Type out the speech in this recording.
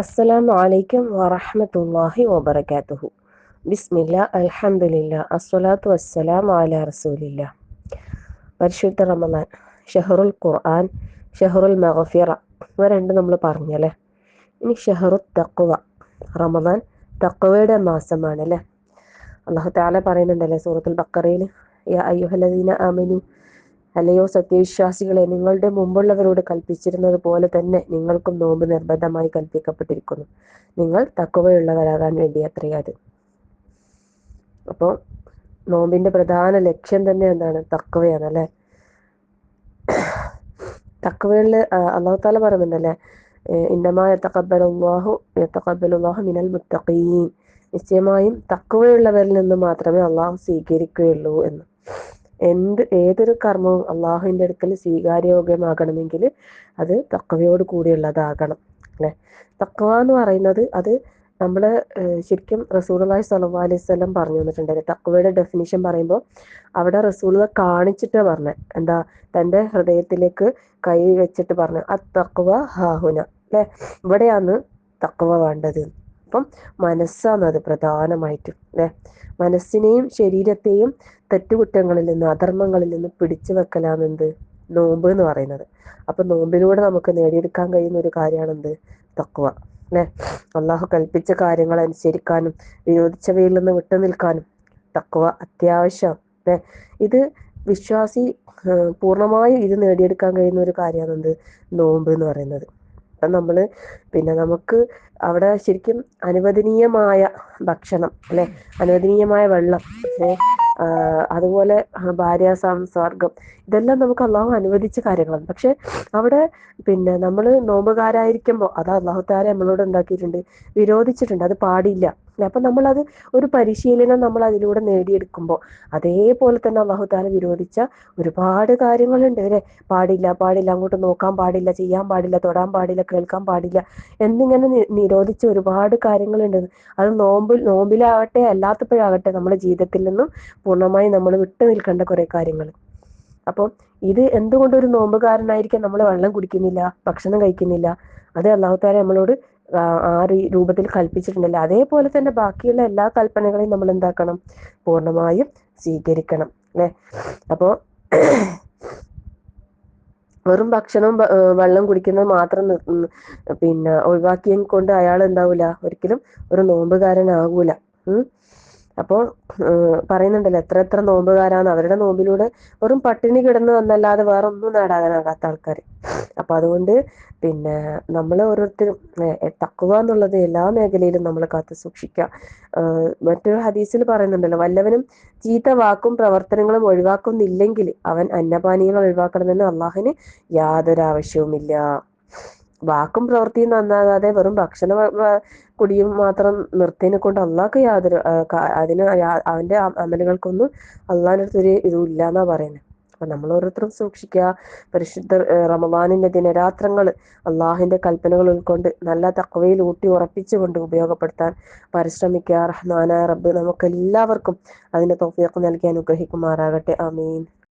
അസ്സലാമു അലൈക്കും വറഹ്മത്തുള്ളാഹി വബറകാതുഹു. ബിസ്മില്ല അൽഹംദുലില്ല അസ്സലാത്തു വസ്സലാം അലാ റസൂലില്ല. പരിശുദ്ധ റമദാൻ ഷഹറുൽ ഖുർആൻ ഷഹറുൽ മഹഫിറ ഇവ രണ്ട് നമ്മൾ പറഞ്ഞല്ലേ? ഇനി ഷെഹറു തക്കുവ റമദാൻ തഖ്വയുടെ മാസമാണല്ലേ? അള്ളാഹു താല പറയുന്നുണ്ടല്ലേ സൂറത്തുൽ ബക്കറയിൽ യാ അയ്യുഹല്ലദീന ആമനു അല്ലയോ സത്യവിശ്വാസികളെ നിങ്ങളുടെ മുമ്പുള്ളവരോട് കൽപ്പിച്ചിരുന്നത് പോലെ തന്നെ നിങ്ങൾക്കും നോമ്പ് നിർബന്ധമായി കൽപ്പിക്കപ്പെട്ടിരിക്കുന്നു. നിങ്ങൾ തക്കവയുള്ളവരാകാൻ വേണ്ടി അത്രയത്. അപ്പോൾ നോമ്പിന്റെ പ്രധാന ലക്ഷ്യം തന്നെ എന്താണ്? തക്കവയാണ് അല്ലെ? തക്കവയിൽ അള്ളാഹു താല പറയുന്നുണ്ടല്ലേ? ഇന്നമായ തക്കബലുവാഹു മിനൽ മുത്തഖീൻ. നിശ്ചയമായും തക്കവയുള്ളവരിൽ നിന്ന് മാത്രമേ അള്ളാഹു സ്വീകരിക്കുകയുള്ളൂ എന്ന്. എന്ത് ഏതൊരു കർമ്മവും അള്ളാഹുവിന്റെ അടുക്കൽ സ്വീകാര്യോഗ്യമാകണമെങ്കിൽ അത് തക്കവയോട് കൂടിയുള്ളതാകണം അല്ലെ? തക്കവ എന്ന് പറയുന്നത് അത് നമ്മൾ ശരിക്കും റസൂലി സല്ലാ അലൈഹി സ്വലം പറഞ്ഞു തന്നിട്ടുണ്ട്. തക്കവയുടെ ഡെഫിനിഷൻ പറയുമ്പോൾ അവിടെ റസൂല കാണിച്ചിട്ട് പറഞ്ഞ. എന്താ? തന്റെ ഹൃദയത്തിലേക്ക് കൈ വെച്ചിട്ട് പറഞ്ഞു. ആ തക്കവ ഹാഹുന അല്ലെ? ഇവിടെയാണ് തക്കവ വേണ്ടത്. അപ്പം മനസ്സാണ് അത് പ്രധാനമായിട്ടും അല്ലെ മനസ്സിനെയും ശരീരത്തെയും തെറ്റുകുറ്റങ്ങളിൽ നിന്ന് അധർമ്മങ്ങളിൽ നിന്ന് പിടിച്ചു വെക്കലാണെന്ത്? നോമ്പ് എന്ന് പറയുന്നത്. അപ്പൊ നോമ്പിലൂടെ നമുക്ക് നേടിയെടുക്കാൻ കഴിയുന്ന ഒരു കാര്യമാണ് എന്ത് തക്കുവ അല്ലെ അള്ളാഹു കൽപ്പിച്ച കാര്യങ്ങൾ അനുസരിക്കാനും വിരോധിച്ചവയിൽ നിന്ന് വിട്ടു നിൽക്കാനും തക്കുവ അത്യാവശ്യം അല്ലെ ഇത് വിശ്വാസി പൂർണമായും ഇത് നേടിയെടുക്കാൻ കഴിയുന്ന ഒരു കാര്യമാണ് എന്ത് നോമ്പ് എന്ന് പറയുന്നത്. അപ്പം നമ്മൾ പിന്നെ നമുക്ക് അവിടെ ശരിക്കും അനുവദനീയമായ ഭക്ഷണം അല്ലെ? അനുവദനീയമായ വെള്ളം അതുപോലെ ഭാര്യ സംസർഗം ഇതെല്ലാം നമുക്ക് അള്ളാഹു അനുവദിച്ച കാര്യങ്ങളാണ്. പക്ഷെ അവിടെ പിന്നെ നമ്മൾ നോമ്പുകാരായിരിക്കുമ്പോൾ അത് അള്ളാഹു താര നമ്മളോട് ഉണ്ടാക്കിയിട്ടുണ്ട് വിരോധിച്ചിട്ടുണ്ട്. അത് പാടില്ല. അപ്പൊ നമ്മളത് ഒരു പരിശീലനം നമ്മൾ അതിലൂടെ നേടിയെടുക്കുമ്പോൾ അതേപോലെ തന്നെ അള്ളാഹു താല വിരോധിച്ച ഒരുപാട് കാര്യങ്ങളുണ്ട് അല്ലെ? പാടില്ല പാടില്ല അങ്ങോട്ട് നോക്കാൻ പാടില്ല ചെയ്യാൻ പാടില്ല തൊടാൻ പാടില്ല കേൾക്കാൻ പാടില്ല എന്നിങ്ങനെ നിരോധിച്ച ഒരുപാട് കാര്യങ്ങളുണ്ട്. അത് നോമ്പിൽ നോമ്പിലാവട്ടെ അല്ലാത്തപ്പോഴാകട്ടെ നമ്മുടെ ജീവിതത്തിൽ നിന്നും പൂർണമായി നമ്മൾ വിട്ടു നിൽക്കേണ്ട കുറെ കാര്യങ്ങൾ. അപ്പോൾ ഇത് എന്തുകൊണ്ട് ഒരു നോമ്പുകാരനായിരിക്കും നമ്മൾ വെള്ളം കുടിക്കുന്നില്ല ഭക്ഷണം കഴിക്കുന്നില്ല? അത് അള്ളാഹുത്താല നമ്മളോട് ആ രൂപത്തിൽ കൽപ്പിച്ചിട്ടുണ്ടല്ലോ. അതേപോലെ തന്നെ ബാക്കിയുള്ള എല്ലാ കൽപ്പനകളെയും നമ്മൾ എന്താക്കണം? പൂർണമായും സ്വീകരിക്കണം അല്ലെ? അപ്പോ വെറും ഭക്ഷണവും വെള്ളം കുടിക്കുന്നത് മാത്രം പിന്നെ ഒഴിവാക്കിയും കൊണ്ട് അയാൾ എന്താവൂല? ഒരിക്കലും ഒരു നോമ്പുകാരനാകൂല ഉം? അപ്പോൾ പറയുന്നുണ്ടല്ലോ എത്ര എത്ര നോമ്പുകാരാണ്. അവരുടെ നോമ്പിലൂടെ വെറും പട്ടിണി കിടന്ന് വന്നല്ലാതെ വേറെ ഒന്നും നേടാനാകാത്ത ആൾക്കാർ അപ്പൊ അതുകൊണ്ട് പിന്നെ നമ്മൾ ഓരോരുത്തരും തക്കുക എന്നുള്ളത് എല്ലാ മേഖലയിലും നമ്മൾ കാത്തു സൂക്ഷിക്കുക. മറ്റൊരു ഹദീസിൽ പറയുന്നുണ്ടല്ലോ വല്ലവനും ചീത്ത വാക്കും പ്രവർത്തനങ്ങളും ഒഴിവാക്കുന്നില്ലെങ്കിൽ അവൻ അന്നപാനീയങ്ങൾ ഒഴിവാക്കണമെന്ന് അള്ളാഹിന് യാതൊരു ആവശ്യവുമില്ല വാക്കും പ്രവൃത്തിയും നന്നാകാതെ വെറും ഭക്ഷണ കുടിയും മാത്രം നിർത്തിയതിനെ കൊണ്ട് അള്ളാഹ്ക്ക് യാതൊരു അതിന് അവന്റെ അമലുകൾക്കൊന്നും അള്ളാഹിനടുത്തൊരു ഇതും ഇല്ല എന്നാ പറയുന്നത് അപ്പൊ നമ്മൾ ഓരോരുത്തരും സൂക്ഷിക്കുക പരിശുദ്ധ റമദാനിന്റെ ദിനരാത്രങ്ങൾ അള്ളാഹിന്റെ കൽപ്പനകൾ ഉൾക്കൊണ്ട് നല്ല തക്കവയിൽ ഊട്ടി ഉറപ്പിച്ചുകൊണ്ട് ഉപയോഗപ്പെടുത്താൻ പരിശ്രമിക്കുക റഹ്മാനായ റബ്ബ് നമുക്ക് എല്ലാവർക്കും അതിന്റെ തോഫിയൊക്കെ നൽകി അനുഗ്രഹിക്കുമാറാകട്ടെ. അമീൻ